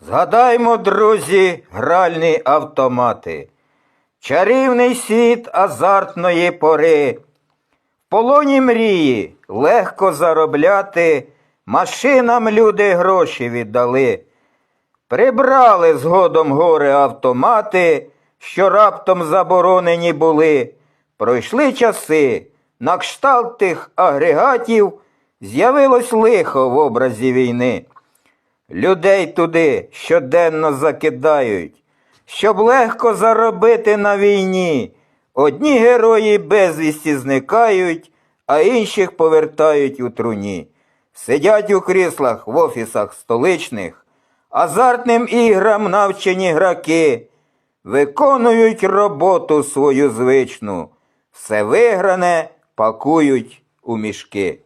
Згадаймо, друзі, гральні автомати, чарівний світ азартної пори. В полоні мрії легко заробляти, машинам люди гроші віддали. Прибрали згодом гори автомати, що раптом заборонені були. Пройшли часи, на кшталт тих агрегатів з'явилось лихо в образі війни. Людей туди щоденно закидають, щоб легко заробити на війні. Одні герої безвісті зникають, а інших повертають у труні. Сидять у кріслах в офісах столичних, азартним іграм навчені граки, виконують роботу свою звичну, все вигране пакують у мішки.